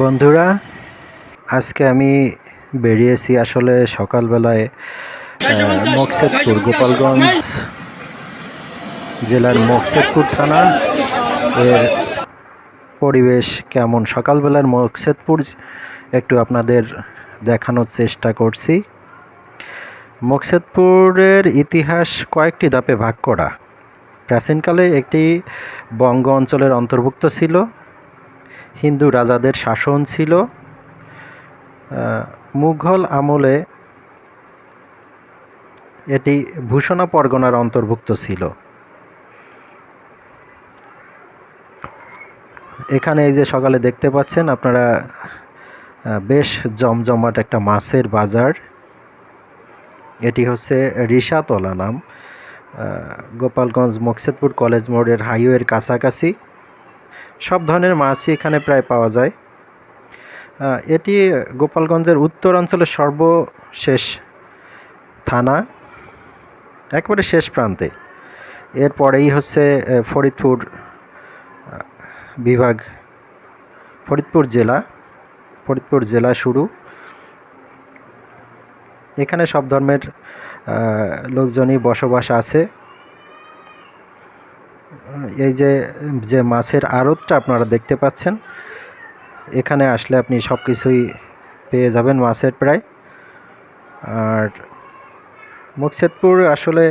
বন্ধুরা, আজকে আমি বেরিয়েছি আসলে সকালবেলায় মকসেদপুর, গোপালগঞ্জ জেলার মকসেদপুর থানা। এর পরিবেশ কেমন? সকালবেলার মকসেদপুর একটু আপনাদের দেখানোর চেষ্টা করছি। মকসেদপুরের ইতিহাস কয়েকটি ধাপে ভাগ করা। প্রাচীনকালে একটি বঙ্গ অঞ্চলের অন্তর্ভুক্ত ছিল। হিন্দু রাজাদের শাসন ছিল। মুঘল আমলে এটি ভূষণা পরগনার অন্তর্ভুক্ত ছিল। এখানে এই যে সকালে দেখতে পাচ্ছেন আপনারা বেশ জমজমাট একটা মাছের বাজার। এটি হচ্ছে রিসাতলা নাম। গোপালগঞ্জ মকসেদপুর কলেজ মোড়ের হাইওয়ের কাছাকাছি। সব ধরনের মাছই এখানে প্রায় পাওয়া যায়। এটি গোপালগঞ্জের উত্তরাঞ্চলের সর্বশেষ থানা, একবারে শেষ প্রান্তে। এরপরেই হচ্ছে ফরিদপুর বিভাগ, ফরিদপুর জেলা ফরিদপুর জেলা শুরু। এখানে সব ধর্মের লোকজনই বসবাস আছে। এই যে যে মাছের আড়তটা আপনারা দেখতে পাচ্ছেন, এখানে আসলে আপনি সব কিছুই পেয়ে যাবেন মাছের প্রায়। আর মুকসেদপুর আসলে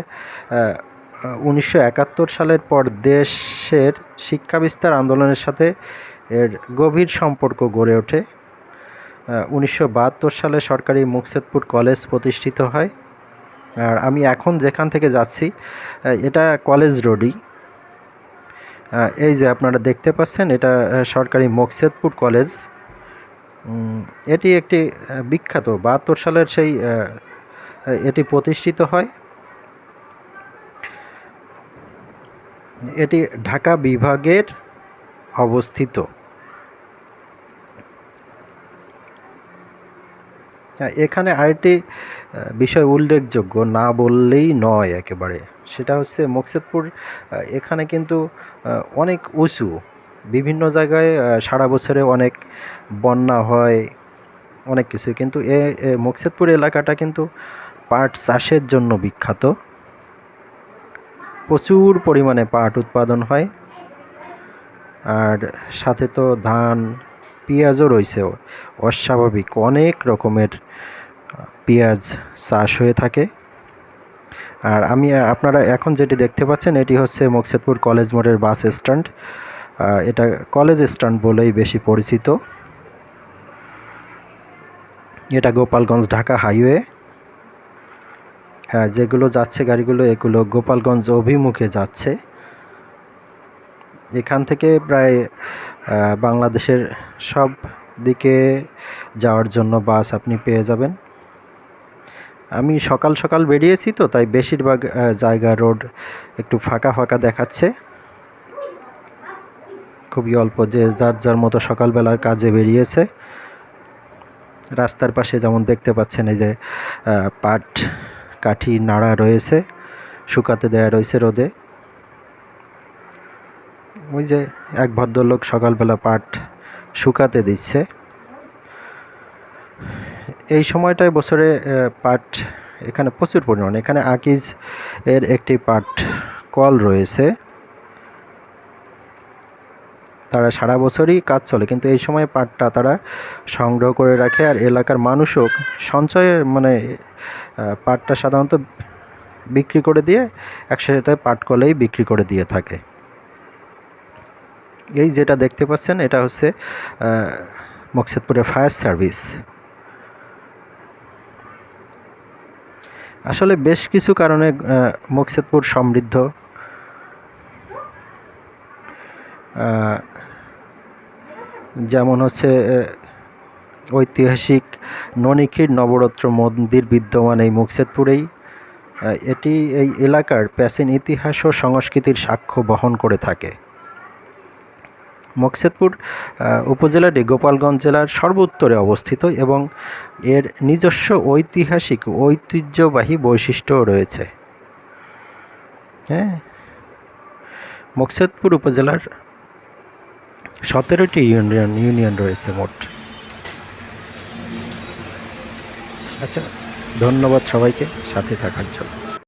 উনিশশো একাত্তর সালের পর দেশের শিক্ষা বিস্তার আন্দোলনের সাথে এর গভীর সম্পর্ক গড়ে ওঠে। উনিশশো বাহাত্তর সালে সরকারি মুকসেদপুর কলেজ প্রতিষ্ঠিত হয়। আর আমি এখন যেখান থেকে যাচ্ছি এটা কলেজ রোডই। এই যে আপনারা দেখতে পাচ্ছেন, এটা সরকারি মকসেদপুর কলেজ। এটি একটি বিখ্যাত, বাহাত্তর সালের সেই এটি প্রতিষ্ঠিত হয়। এটি ঢাকা বিভাগের অবস্থিত। এখানে আরেকটি বিষয় উল্লেখযোগ্য, না বললেই নয় একেবারে। সেটা হচ্ছে মকসেদপুর এখানে কিন্তু অনেক উঁচু। বিভিন্ন জায়গায় সারা বছরে অনেক বন্যা হয়, অনেক কিছু। কিন্তু এ মকসেদপুর এলাকাটা কিন্তু পাট চাষের জন্য বিখ্যাত। প্রচুর পরিমাণে পাট উৎপাদন হয়। আর সাথে তো ধান পেঁয়াজও রয়েছে। অস্বাভাবিক। অনেক রকমের পেঁয়াজ চাষ হয়ে থাকে। আর আমি আপনারা এখন যেটি দেখতে পাচ্ছেন, এটি হচ্ছে মকসেদপুর কলেজ মোড়ের বাস স্ট্যান্ড। এটা কলেজ স্ট্যান্ড বলেই বেশি পরিচিত। এটা গোপালগঞ্জ ঢাকা হাইওয়ে। হ্যাঁ যেগুলো যাচ্ছে গাড়িগুলো, এগুলো গোপালগঞ্জ অভিমুখে যাচ্ছে। এখান থেকে প্রায় বাংলাদেশের সব দিকে যাওয়ার জন্য বাস আপনি পেয়ে যাবেন। আমি সকাল সকাল বেরিয়েছি তো, তাই বেশিরভাগ জায়গা রোড একটু ফাঁকা ফাঁকা দেখাচ্ছে। খুবই অল্প যে যার যার মতো সকালবেলার কাজে বেরিয়েছে। রাস্তার পাশে যেমন দেখতে পাচ্ছেন এই যে পাট কাঠি নাড়া রয়েছে, শুকাতে দেয়া রয়েছে রোদে। ওই যে এক ভদ্রলোক সকালবেলা পাট শুকাতে দিচ্ছে। এই সময়টায় বছরে পাট এখানে প্রচুর পরিমাণে। এখানে আকিজ এর একটি পাট কল রয়েছে। তারা সারা বছরই কাজ চলে, কিন্তু এই সময় পাটটা তারা সংগ্রহ করে রাখে আর এলাকার মানুষও সঞ্চয়ে মানে পাটটা সাধারণত বিক্রি করে দিয়ে একসাথে পাট কলেই বিক্রি করে দিয়ে থাকে। এই যেটা দেখতে পাচ্ছেন, এটা হচ্ছে মকসেদপুরের ফায়ার সার্ভিস। আসলে বেশ কিছু কারণে মকসেদপুর সমৃদ্ধ। যেমন হচ্ছে ঐতিহাসিক ননিখির নবরত্ন মন্দির বিদ্যমান এই মুকসেদপুরেই। এটি এই এলাকার প্রাচীন ইতিহাস ও সংস্কৃতির সাক্ষ্য বহন করে থাকে। মকসেদপুর উপজেলাটি গোপালগঞ্জ জেলার সর্বোত্তরে অবস্থিত এবং এর নিজস্ব ঐতিহাসিক ঐতিহ্যবাহী বৈশিষ্ট্যও রয়েছে। হ্যাঁ। মকসুদপুর উপজেলার সতেরোটি ইউনিয়ন ইউনিয়ন রয়েছে মোট। আচ্ছা ধন্যবাদ সবাইকে, সাথে থাকার জন্য।